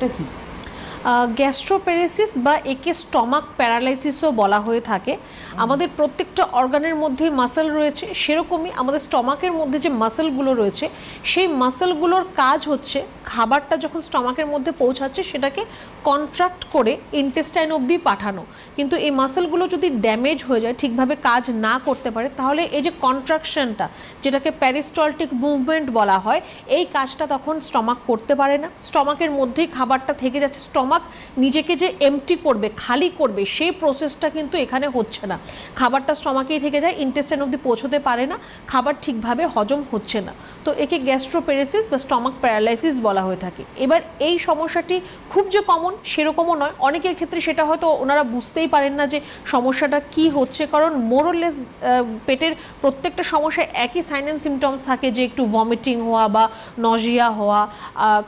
এটা কি গ্যাস্ট্রোপ্যারেসিস বা একে স্টমাক প্যারালাইসিসও বলা হয়ে থাকে। আমাদের প্রত্যেকটা অর্গানের মধ্যে মাসেল রয়েছে। সেরকমই আমাদের স্টমাকের মধ্যে যে মাসেলগুলো রয়েছে, সেই মাসেলগুলোর কাজ হচ্ছে খাবারটা যখন স্টমাকের মধ্যে পৌঁছাচ্ছে, সেটাকে কন্ট্রাক্ট করে ইন্টেস্টাইন অবধি পাঠানো। কিন্তু এই মাসেলগুলো যদি ড্যামেজ হয়ে যায়, ঠিকভাবে কাজ না করতে পারে, তাহলে এই যে কন্ট্রাকশনটা যেটাকে প্যারিস্টলটিক মুভমেন্ট বলা হয়, এই কাজটা তখন স্টমাক করতে পারে না। স্টমাকের মধ্যেই খাবারটা থেকে যাচ্ছে। স্টমাক নিজেকে যে এমটি করবে, খালি করবে, সেই প্রসেসটা কিন্তু এখানে হচ্ছে না। খাবারটা স্টমাকেই থেকে যায় ইন্টেস্টাইন অবধি পৌঁছতে পারে না, খাবার ঠিকভাবে হজম হচ্ছে না। তো একে গ্যাস্ট্রোপেরেসিস বা স্টমাক প্যারালাইসিস বলা হয়ে থাকে। এবার এই সমস্যাটি খুব যে কমন সেরকমও নয়। অনেকের ক্ষেত্রে সেটা হয়তো ওনারা বুঝতেই পারেন না যে সমস্যাটা কি হচ্ছে। কারণ মোরলেস পেটের প্রত্যেকটা সমস্যায় একই সাইন অ্যান্ড সিমটমস থাকে যে একটু ভমিটিং হওয়া বা নজিয়া হওয়া।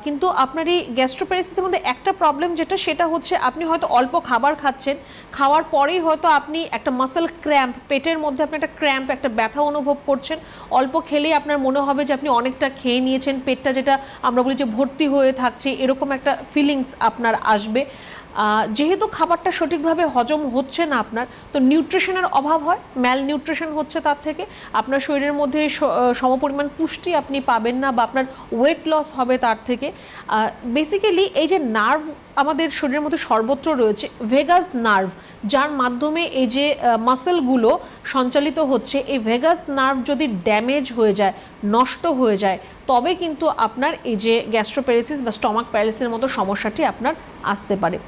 কিন্তু আপনার এই গ্যাস্ট্রোপ্যারালাইসিসের মধ্যে একটা প্রবলেম যেটা সেটা হচ্ছে আপনি হয়তো অল্প খাবার খাচ্ছেন, খাওয়ার পরেই হয়তো আপনি একটা মাসেল ক্র্যাম্প পেটের মধ্যে আপনি একটা ক্র্যাম্প একটা ব্যথা অনুভব করছেন, অল্প খেলেই আপনার মনে হবে যে আপনি অনেকটা খেয়ে নিয়েছেন, পেটটা যেটা আমরা বলি যে ভর্তি হয়ে থাকছে, এরকম একটা ফিলিংস আপনার আসবে। যেহেতু খাবারটা সঠিকভাবে হজম হচ্ছে না আপনার, তো নিউট্রিশনের অভাব হয় ম্যাল নিউট্রিশন হচ্ছে তার থেকে। আপনার শরীরের মধ্যে সমপরিমাণ পুষ্টি আপনি পাবেন না বা আপনার ওয়েট লস হবে তার থেকে। বেসিক্যালি এই যে নার্ভ আমাদের শরীরের মধ্যে সর্বত্র রয়েছে ভেগাস নার্ভ যার মাধ্যমে এই যে মাসেলগুলো সঞ্চালিত হচ্ছে। এই ভেগাস নার্ভ যদি ড্যামেজ হয়ে যায়, নষ্ট হয়ে যায়, তবে কিন্তু আপনার এই যে গ্যাস্ট্রোপ্যারিসিস বা স্টমাক প্যারালিসিসের মতো সমস্যাটি আপনার আসতে পারে।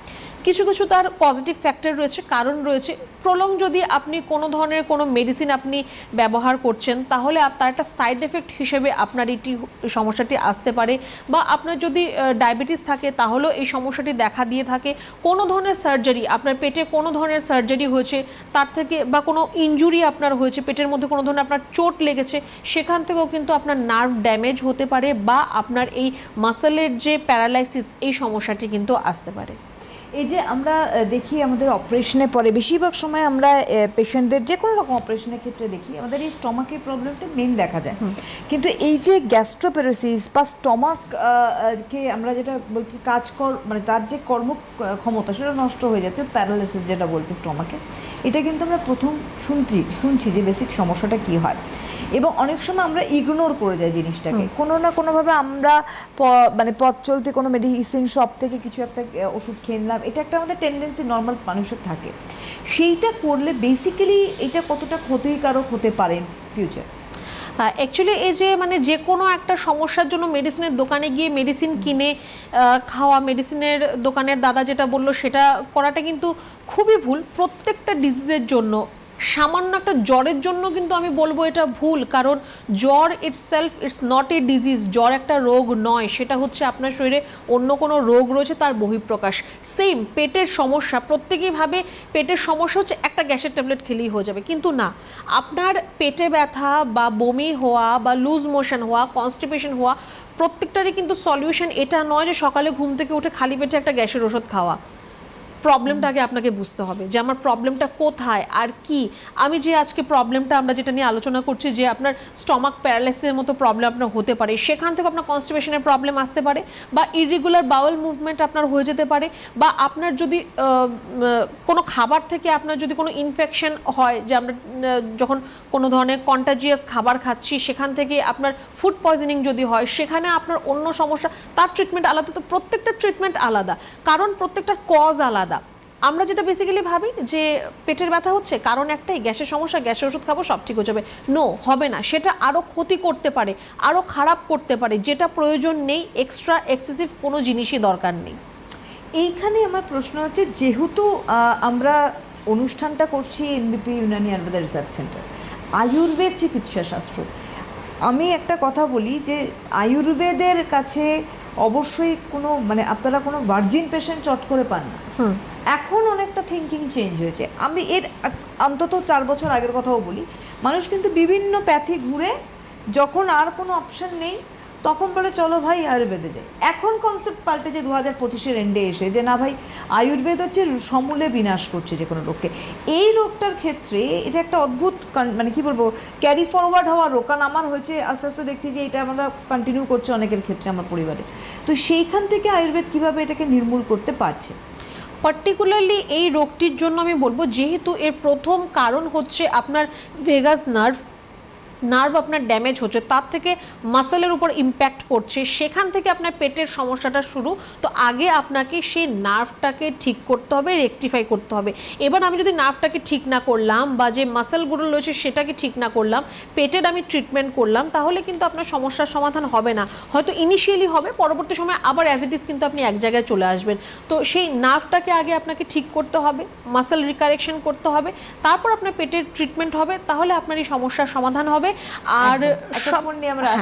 কিছু কিছু তার পজিটিভ ফ্যাক্টর রয়েছে, কারণ রয়েছে। প্রলং যদি আপনি কোনো ধরনের কোনো মেডিসিন আপনি ব্যবহার করছেন, তাহলে তার একটা সাইড এফেক্ট হিসেবে আপনার এটি সমস্যাটি আসতে পারে। বা আপনার যদি ডায়াবেটিস থাকে, তাহলেও এই সমস্যাটি দেখা দিয়ে থাকে। কোনো ধরনের সার্জারি আপনার পেটে কোনো ধরনের সার্জারি হয়েছে, তার থেকে বা কোনো ইনজুরি আপনার হয়েছে, পেটের মধ্যে কোনো ধরনের আপনার চোট লেগেছে, সেখান থেকেও কিন্তু আপনার নার্ভ ড্যামেজ হতে পারে বা আপনার এই মাসেলের যে প্যারালাইসিস এই সমস্যাটি কিন্তু আসতে পারে। এই যে আমরা দেখি আমাদের অপারেশনের পরে বেশিরভাগ সময় আমরা পেশেন্টদের যে কোনো রকম অপারেশনের ক্ষেত্রে দেখি আমাদের এই স্টমাকের প্রবলেমটা মেন দেখা যায়। কিন্তু এই যে গ্যাস্ট্রোপেরোসিস বা স্টমাক কে আমরা যেটা বলছি কাজ কর মানে তার যে কর্ম ক্ষমতা সেটা নষ্ট হয়ে যাচ্ছে প্যারালাইসিস যেটা বলছে স্টমাকে এটা কিন্তু আমরা প্রথম শুনছি শুনছি যে বেসিক সমস্যাটা কি হয়। এবং অনেক সময় আমরা ইগনোর করে যাই জিনিসটাকে। কোনো না কোনোভাবে আমরা মানে পথ চলতে কোনো মেডিসিন শপ থেকে কিছু একটা ওষুধ খেয়ে নিলাম এটা একটা আমাদের টেন্ডেন্সি নর্মাল মানুষের থাকে। সেইটা করলে বেসিক্যালি এটা কতটা ক্ষতিকারক হতে পারে ফিউচার অ্যাকচুয়ালি এই যে মানে যে কোনো একটা সমস্যার জন্য মেডিসিনের দোকানে গিয়ে মেডিসিন কিনে খাওয়া মেডিসিনের দোকানের দাদা যেটা বলল, সেটা করাটা কিন্তু খুবই ভুল। প্রত্যেকটা ডিজিজের জন্য সামান্য একটা জ্বরের জন্য কিন্তু আমি বলব এটা ভুল, কারণ জ্বর itself it's not a disease জ্বর একটা রোগ নয়, সেটা হচ্ছে আপনার শরীরে অন্য কোনো রোগ রয়েছে তার বহিঃপ্রকাশ। সেম পেটের সমস্যা, প্রত্যেকেই ভাবে পেটের সমস্যা হচ্ছে একটা গ্যাসের ট্যাবলেট খেলেই হয়ে যাবে, কিন্তু না, আপনার পেটে ব্যথা বা বমি হওয়া বা লুজ মোশন হওয়া কনস্টিপেশন হওয়া, প্রত্যেকটারই কিন্তু সলিউশন এটা নয় যে সকালে ঘুম থেকে উঠে খালি পেটে একটা গ্যাসের ওষুধ খাওয়া। প্রবলেমটা আগে আপনাকে বুঝতে হবে যে আমার প্রবলেমটা কোথায়, আর কি। আমি যে আজকে প্রবলেমটা আমরা যেটা নিয়ে আলোচনা করছি যে আপনার স্টমাক প্যারালাইসিসের মতো প্রবলেম আপনার হতে পারে, সেখান থেকে আপনার কনস্টিপেশনের প্রবলেম আসতে পারে, বা ইরেগুলার বাউল মুভমেন্ট আপনার হয়ে যেতে পারে, বা আপনার যদি কোনো খাবার থেকে আপনার যদি কোনো ইনফেকশন হয়, যে আমরা যখন কোনো ধরনের কন্টাজিয়াস খাবার খাচ্ছি, সেখান থেকে আপনার ফুড পয়জনিং যদি হয়, সেখানে আপনার অন্য সমস্যা, তার ট্রিটমেন্ট আলাদা, তো প্রত্যেকটা ট্রিটমেন্ট আলাদা। কারণ প্রত্যেকটা কজ আলাদা। আমরা যেটা বেসিক্যালি ভাবি যে পেটের ব্যথা হচ্ছে, কারণ একটাই, গ্যাসের সমস্যা, গ্যাসের ওষুধ খাব, সব ঠিক হয়ে যাবে। নো হবে না। সেটা আরও ক্ষতি করতে পারে আরও খারাপ করতে পারে। যেটা প্রয়োজন নেই এক্সট্রা এক্সেসিভ কোনো জিনিসই দরকার নেই। এইখানে আমার প্রশ্ন হচ্ছে, যেহেতু আমরা অনুষ্ঠানটা করছি NBP Unani Ayurveda research centre Ayurveda চিকিৎসা শাস্ত্র, আমি একটা কথা বলি যে, আয়ুর্বেদের কাছে অবশ্যই কোনো মানে আপনারা কোনো ভার্জিন পেশেন্ট চট করে পান না। এখন অনেকটা থিঙ্কিং চেঞ্জ হয়েছে। আমি এর অন্তত চার বছর আগের কথাও বলি মানুষ কিন্তু বিভিন্ন প্যাথি ঘুরে যখন আর কোনো অপশন নেই তখন বলে, চলো ভাই, আয়ুর্বেদে যাই। এখন কনসেপ্ট পাল্টে যে দু হাজার পঁচিশের এন্ডে এসে যে, না ভাই, আয়ুর্বেদ হচ্ছে সমূলে বিনাশ করছে যে কোনো রোগকে। এই রোগটার ক্ষেত্রে এটা একটা অদ্ভুত মানে কি বলব ক্যারি ফরওয়ার্ড হওয়া রোকান আমার হয়েছে। আস্তে আস্তে দেখছি যে, এটা আমরা কন্টিনিউ করছে অনেকের ক্ষেত্রে আমার পরিবারে। তো সেইখান থেকে আয়ুর্বেদ কীভাবে এটাকে নির্মূল করতে পারছে? পার্টিকুলারলি এই রোগটির জন্য আমি বলব, যেহেতু এর প্রথম কারণ হচ্ছে আপনার ভেগাস নার্ভ নার্ভ আপনার ড্যামেজ হচ্ছে, তার থেকে মাসেলের উপর ইম্প্যাক্ট পড়ছে, সেখান থেকে আপনার পেটের সমস্যাটা শুরু। তো আগে আপনাকে সেই নার্ভটাকে ঠিক করতে হবে রেকটিফাই করতে হবে। এবার আমি যদি নার্ভটাকে ঠিক না করলাম বা যে মাসেলগুলো রয়েছে সেটাকে ঠিক না করলাম, পেটের আমি ট্রিটমেন্ট করলাম, তাহলে কিন্তু আপনার সমস্যার সমাধান হবে না। হয়তো ইনিশিয়ালি হবে, পরবর্তী সময় আবার অ্যাজ ইট ইজ কিন্তু আপনি এক জায়গায় চলে আসবেন। তো সেই নার্ভটাকে আগে আপনাকে ঠিক করতে হবে, মাসেল রিকারেকশন করতে হবে, তারপর আপনার পেটের ট্রিটমেন্ট হবে, তাহলে আপনার এই সমস্যার সমাধান হবে। আর সব নিয়ে আমরা